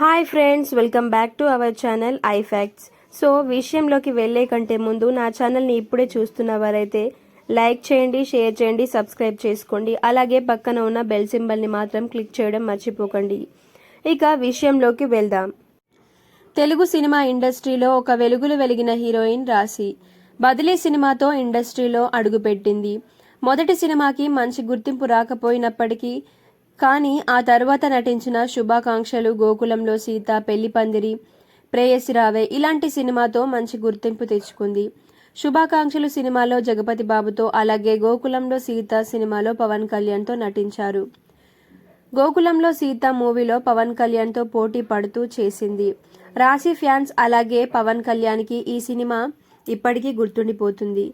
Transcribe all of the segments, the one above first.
Hi friends welcome back to our channel I facts so విషయంలోకి వెళ్ళే కంటే ముందు నా ఛానల్ని ఇప్పుడే చూస్తున్న వారైతే లైక్ చేయండి షేర్ చేయండి సబ్స్క్రైబ్ చేసుకోండి. అలాగే పక్కన ఉన్న బెల్ సింబల్ని మాత్రం క్లిక్ చేయడం మర్చిపోకండి. ఇక విషయంలోకి వెళ్దాం. తెలుగు సినిమా ఇండస్ట్రీలో ఒక వెలుగులు వెలిగిన హీరోయిన్ రాశి. బదిలీ సినిమాతో ఇండస్ట్రీలో అడుగుపెట్టింది. మొదటి సినిమాకి మంచి గుర్తింపు రాకపోయినప్పటికీ కానీ ఆ తర్వాత నటించిన శుభాకాంక్షలు గోకులంలో సీత పెళ్ళి పందిరి ప్రేయసి రావే ఇలాంటి సినిమాతో మంచి గుర్తింపు తెచ్చుకుంది. శుభాకాంక్షలు సినిమాలో జగపతి బాబుతో అలాగే గోకులంలో సీత సినిమాలో పవన్ కళ్యాణ్తో నటించారు. గోకులంలో సీత మూవీలో పవన్ కళ్యాణ్తో పోటీ పడుతూ చేసింది. రాశి ఫ్యాన్స్ అలాగే పవన్ కళ్యాణ్కి ఈ సినిమా ఇప్పటికీ గుర్తుండిపోతుంది.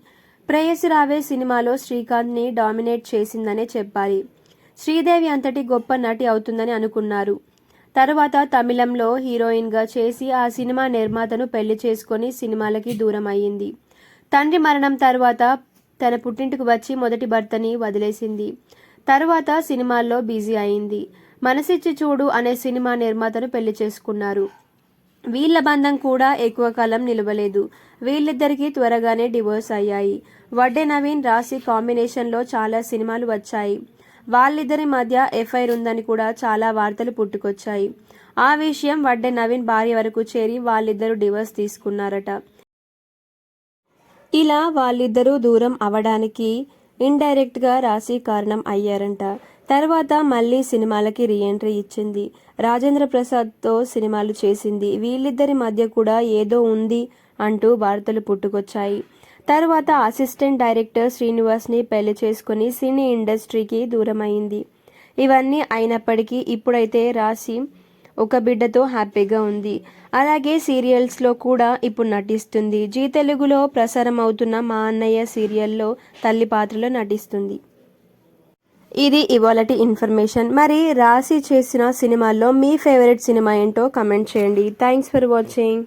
ప్రేయసి రావే సినిమాలో శ్రీకాంత్ని డామినేట్ చేసిందనే చెప్పాలి. శ్రీదేవి అంతటి గొప్ప నటి అవుతుందని అనుకున్నారు. తర్వాత తమిళంలో హీరోయిన్గా చేసి ఆ సినిమా నిర్మాతను పెళ్ళి చేసుకొని సినిమాలకి దూరం అయ్యింది తండ్రి మరణం తర్వాత తన పుట్టింటికి వచ్చి మొదటి భర్తని వదిలేసింది. తరువాత సినిమాల్లో బిజీ అయింది. మనసిచ్చి చూడు అనే సినిమా నిర్మాతను పెళ్ళి చేసుకున్నారు. వీళ్ళ బంధం కూడా ఎక్కువ కాలం నిలవలేదు. వీళ్ళిద్దరికీ త్వరగానే డివోర్స్ అయ్యాయి. వడ్డే నవీన్ రాశి కాంబినేషన్లో చాలా సినిమాలు వచ్చాయి. వాళ్ళిద్దరి మధ్య ఎఫ్ఐఆర్ ఉందని కూడా చాలా వార్తలు పుట్టుకొచ్చాయి. ఆ విషయం వడ్డే నవీన్ భార్య వరకు చేరి వాళ్ళిద్దరూ డివోర్స్ తీసుకున్నారట. ఇలా వాళ్ళిద్దరూ దూరం అవడానికి ఇండైరెక్ట్గా రాసి రాశి కారణం అయ్యారంట. తర్వాత మళ్ళీ సినిమాలకి రీఎంట్రీ ఇచ్చింది. రాజేంద్ర ప్రసాద్తో సినిమాలు చేసింది. వీళ్ళిద్దరి మధ్య కూడా ఏదో ఉంది అంటూ వార్తలు పుట్టుకొచ్చాయి. తర్వాత అసిస్టెంట్ డైరెక్టర్ శ్రీనివాస్ని పెళ్ళి చేసుకుని సినీ ఇండస్ట్రీకి దూరమైంది. ఇవన్నీ అయినప్పటికీ ఇప్పుడైతే రాశి ఒక బిడ్డతో హ్యాపీగా ఉంది. అలాగే సీరియల్స్లో కూడా ఇప్పుడు నటిస్తుంది. జీ తెలుగులో ప్రసారం అవుతున్న మా అన్నయ్య సీరియల్లో తల్లి పాత్రలో నటిస్తుంది. ఇది ఇవాళటి ఇన్ఫర్మేషన్. మరి రాశి చేసిన సినిమాల్లో మీ ఫేవరెట్ సినిమా ఏంటో కమెంట్ చేయండి. Thanks for watching.